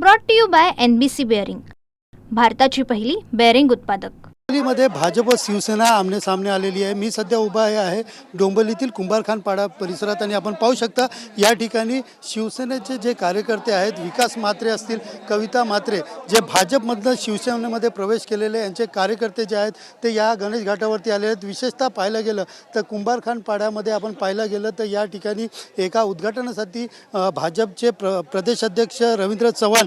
Brought to you by N B C bearing भारताची पहिली bearing उत्पादक. डोंबिवलीमध्ये भाजप व शिवसेना आमने सामने आलेली आहे. मी सध्या उभा आहे आहे डोंबिवलीतील कुंभारखान पाडा परिसरात आणि आपण पाहू शकता या ठिकाणी शिवसेनेचे जे कार्यकर्ते आहेत विकास मात्रे असतील कविता मात्रे जे भाजपमधनं शिवसेनेमध्ये प्रवेश केलेले यांचे कार्यकर्ते जे आहेत ते या गणेश घाटावरती आले आहेत. विशेषतः पाहायला गेलं तर कुंभारखान पाड्यामध्ये आपण पाहायला गेलं तर या ठिकाणी एका उद्घाटनासाठी भाजपचे प्र प्रदेशाध्यक्ष रवींद्र चव्हाण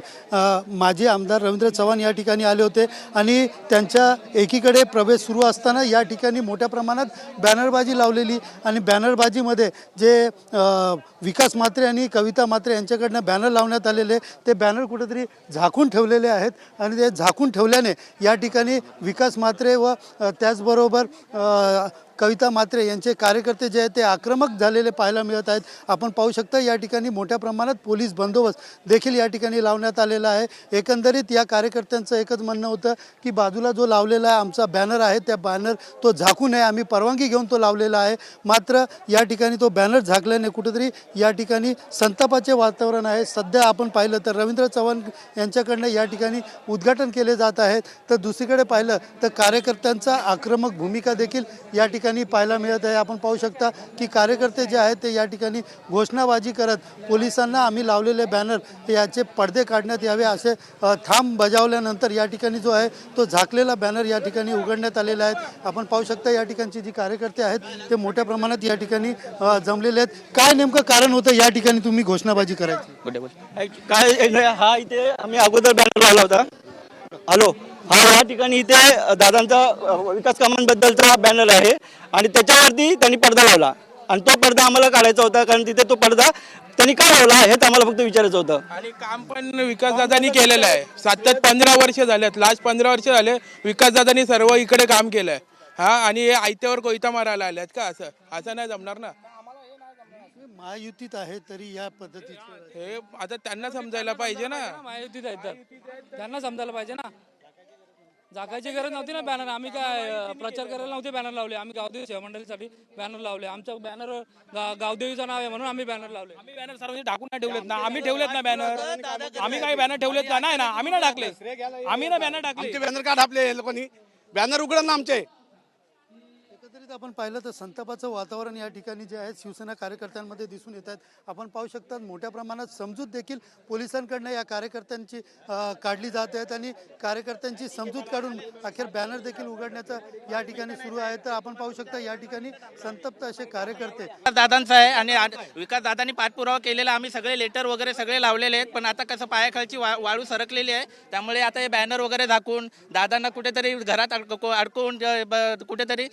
माजी आमदार रवींद्र चव्हाण या ठिकाणी आले होते आणि त्यांच्या एक एकीकडे प्रवेश सुरू असताना या ठिकाणी मोठ्या प्रमाणात बॅनरबाजी लावलेली आणि बॅनरबाजीमध्ये जे विकास म्हात्रे आणि कविता म्हात्रे यांच्याकडनं बॅनर लावण्यात आलेले ते बॅनर कुठेतरी झाकून ठेवलेले आहेत आणि ते झाकून ठेवल्याने या ठिकाणी विकास म्हात्रे व त्याचबरोबर कविता मात्रे यांचे कार्यकर्ते जे आहेत ते आक्रमक झालेले पाहायला मिळत आहेत. आपण पाहू शकता या ठिकाणी मोठ्या प्रमाणात पोलीस बंदोबस्त देखील या ठिकाणी लावण्यात आलेला आहे. एकंदरीत या कार्यकर्त्यांचं एकच म्हणणं होतं की बाजूला जो लावलेला आहे आमचा बॅनर आहे त्या बॅनर तो झाकू नये. आम्ही परवानगी घेऊन तो लावलेला आहे. मात्र या ठिकाणी तो बॅनर झाकल्याने कुठेतरी या ठिकाणी संतापाचे वातावरण आहे. सध्या आपण पाहिलं तर रवींद्र चव्हाण यांच्याकडनं या ठिकाणी उद्घाटन केले जात आहेत. तर दुसरीकडे पाहिलं तर कार्यकर्त्यांचा आक्रमक भूमिका देखील या ठिकाणी पाहायला मिळत आहे. आपण पाहू शकता की कार्यकर्ते जे आहेत ते या ठिकाणी घोषणाबाजी करत पोलिसांना आम्ही लावलेले बॅनर याचे पडदे काढण्यात यावे असे थांब बजावल्यानंतर या ठिकाणी जो आहे तो झाकलेला बॅनर या ठिकाणी उघडण्यात आलेला आहे. आपण पाहू शकता या ठिकाणची जी कार्यकर्ते आहेत ते मोठ्या प्रमाणात या ठिकाणी जमलेले आहेत. काय नेमकं कारण होतं या ठिकाणी तुम्ही घोषणाबाजी करायची? काय हा इथे आम्ही अगोदर बॅनर लावला होता. हॅलो. हा या ठिकाणी इथे दादांचा विकास कामांबद्दलचा हा बॅनर आहे आणि त्याच्यावरती त्यांनी पडदा लावला. आणि तो पडदा आम्हाला काढायचा होता कारण तिथे तो पडदा त्यांनी का लावला हेच आम्हाला फक्त विचारायचं होतं. आणि काम पण विकासदादांनी केलेलं आहे. सतत पंधरा वर्ष झालेत लास्ट पंधरा वर्ष झाले विकासदादांनी सर्व इकडे काम केलंय. हा आणि हे आयत्यावर कोयता मारायला आल्यात का? असं असं नाही जमणार ना? महायुतीत आहे तरी या पद्धतीचं हे आता त्यांना समजायला पाहिजे ना. आहेत तर. त्यांना समजायला पाहिजे ना. जागायची गरज नव्हती ना बॅनर आम्ही काय प्रचार करायला नव्हते बॅनर लावले. आम्ही गावदेवी सेवा मंडळीसाठी बॅनर लावले. आमचं बॅनर गावदेवीचं नाव आहे म्हणून आम्ही बॅनर लावले. आम्ही बॅनर सर्वांनी टाकून नाही ठेवलेत ना. आम्ही ठेवलेत ना बॅनर आम्ही काही बॅनर ठेवलेत का? नाही ना. आम्ही ना टाकले. आम्ही ना बॅनर टाकले. आमचे बॅनर का ढापले लोकांनी? बॅनर उघडा ना आमचे. एकंदरीत आपण पाहिलं तर संतापाचं वातावरण या ठिकाणी जे आहे शिवसेना कार्यकर्त्यांमध्ये दिसून येत आहेत. आपण पाहू शकता मोठ्या प्रमाणात समजूत देखील पोलिसांकडनं या कार्यकर्त्यांची काढली जात आहेत आणि कार्यकर्त्यांची समजूत काढून अखेर बॅनर देखील उघडण्याचं या ठिकाणी सुरू आहे. तर आपण पाहू शकता या ठिकाणी संतप्त असे कार्यकर्ते. दादांचा आहे आणि विकास दादांनी पाठपुरावा केलेला आम्ही सगळे लेटर वगैरे सगळे लावलेले आहेत पण आता कसं पायाखालची वा- वाळू सरकलेली आहे. त्यामुळे आता हे बॅनर वगैरे झाकून दादांना कुठेतरी घरात अडकवून कुठेतरी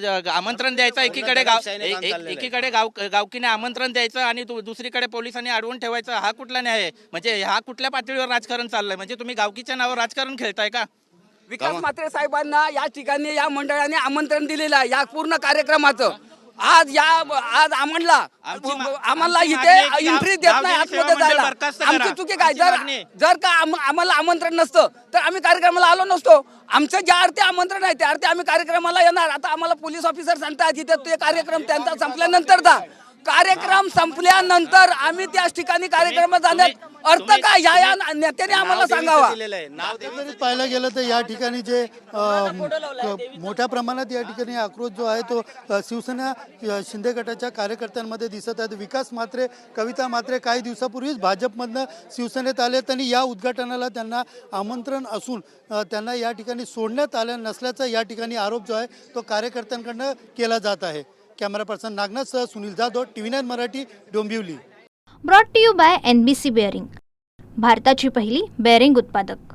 ज- आमंत्रण द्यायचं एकीकडे गाव एक- एक- एकीकडे गाव गावकीने आमंत्रण द्यायचं आणि दु- दुसरीकडे पोलिसांनी अडवून ठेवायचं. हा कुठला न्याय आहे? म्हणजे हा कुठल्या पातळीवर राजकारण चाललंय? म्हणजे तुम्ही गावकीच्या नावावर राजकारण खेळताय का? विकास म्हात्रे साहेबांना या ठिकाणी या मंडळाने आमंत्रण दिलेलं आहे या पूर्ण कार्यक्रमाचं. आज या आज आम्हाला आम्हाला इथे एंट्री देत नाही आतमध्ये जायला. आमची चुकी काय जर. जर का आम- आम्हाला आमंत्रण नसतं तर आम्ही कार्यक्रमाला आलो नसतो आमचं ज्या अर्थी आमंत्रण आहे त्या अर्थी आम्ही कार्यक्रमाला येणार आता आम्हाला पोलीस ऑफिसर सांगतात तिथे ते कार्यक्रम त्यांचा संपल्यानंतर दा कार्यक्रम संपल्यानंतर आम्ही त्याच ठिकाणी कार्यक्रमात जाण्यात अर्थ काय? या या नेत्याने आम्हाला सांगावा. एकंदरीत पाहायला गेलं तर या ठिकाणी जे अ, क- मोठ्या प्रमाणात या ठिकाणी आक्रोश जो आहे तो अ, शिवसेना अ, शिंदे गटाच्या कार्यकर्त्यांमध्ये दिसत आहेत विकास मात्रे कविता मात्रे काही दिवसापूर्वीच भाजपमधनं शिवसेनेत आलेत आणि या उद्घाटनाला त्यांना आमंत्रण असून अ, त्यांना या ठिकाणी सोडण्यात आलं नसल्याचा या ठिकाणी आरोप जो आहे तो कार्यकर्त्यांकडनं केला जात आहे. Camera person नागनाथसह Sunil Jadhav T V nine Marathi Dombivli. Brought to you by N B C bearing भारताची पहिली बेअरिंग उत्पादक.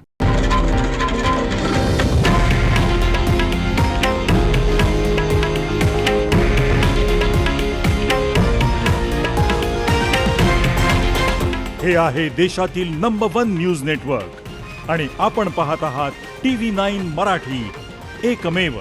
हे आहे देशातील नंबर वन न्यूज नेटवर्क आणि आपण पाहत आहात टी व्ही नाईन मराठी. एकमेव.